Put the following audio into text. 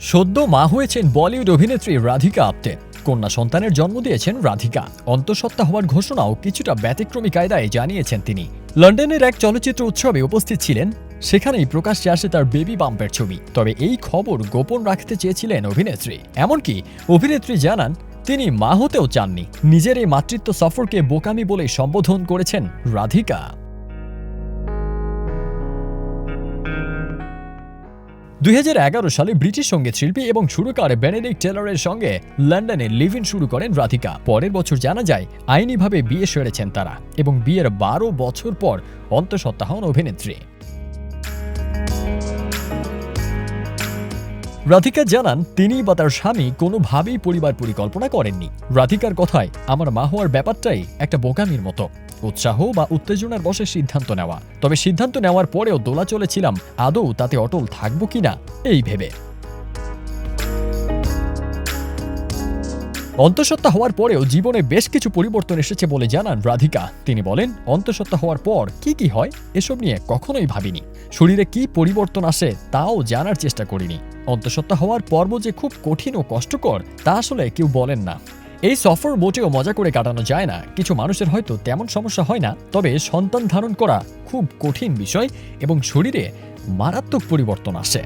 সদ্য মা হয়েছেন বলিউড অভিনেত্রী রাধিকা আপ্তে কন্যা সন্তানের জন্ম দিয়েছেন রাধিকা। অন্তঃসত্ত্বা হওয়ার ঘোষণাও কিছুটা ব্যতিক্রমী কায়দায় জানিয়েছেন তিনি। লন্ডনের এক চলচ্চিত্র উৎসবে উপস্থিত ছিলেন। সেখানেই প্রকাশ্যে আসে তার বেবি বাম্পের ছবি। তবে এই খবর গোপন রাখতে চেয়েছিলেন অভিনেত্রী। এমনকি অভিনেত্রী জানান, তিনি মা হতেও চাননি। নিজের এই মাতৃত্ব সফরকে বোকামি বলে সম্বোধন করেছেন রাধিকা। দুই হাজার এগারো সালে ব্রিটিশ সংগীত শিল্পী এবং সুরকার বেনেডিক টেলরের সঙ্গে লন্ডনে লিভ ইন শুরু করেন রাধিকা। পরের বছর জানা যায়, আইনিভাবে বিয়ে সেরেছেন তারা এবং বিয়ের বারো বছর পর অন্তঃসত্ত্বা হন অভিনেত্রী। রাধিকা জানান, তিনি বা তার স্বামী কোনোভাবেই পরিবার পরিকল্পনা করেননি। রাধিকার কথায়, আমার মা হওয়ার ব্যাপারটাই একটা বোকামির মতো। উৎসাহ বা উত্তেজনার বসে সিদ্ধান্ত নেওয়া। তবে সিদ্ধান্ত নেওয়ার পরেও দোলাচলে ছিলাম আদৌ তাতে অটল থাকব কিনা, এই ভেবে। অন্তঃসত্ত্বা হওয়ার পরেও জীবনে বেশ কিছু পরিবর্তন এসেছে বলে জানান রাধিকা। তিনি বলেন, অন্তঃসত্ত্বা হওয়ার পর কি কি হয় এসব নিয়ে কখনোই ভাবিনি। শরীরে কি পরিবর্তন আসে তাও জানার চেষ্টা করিনি। অন্তঃসত্ত্বা হওয়ার পর্ব যে খুব কঠিন ও কষ্টকর, তা আসলে কেউ বলেন না। এই সফর মোটেও মজা করে কাটানো যায় না। কিছু মানুষের হয়তো তেমন সমস্যা হয় না, তবে সন্তান ধারণ করা খুব কঠিন বিষয় এবং শরীরে মারাত্মক পরিবর্তন আসে।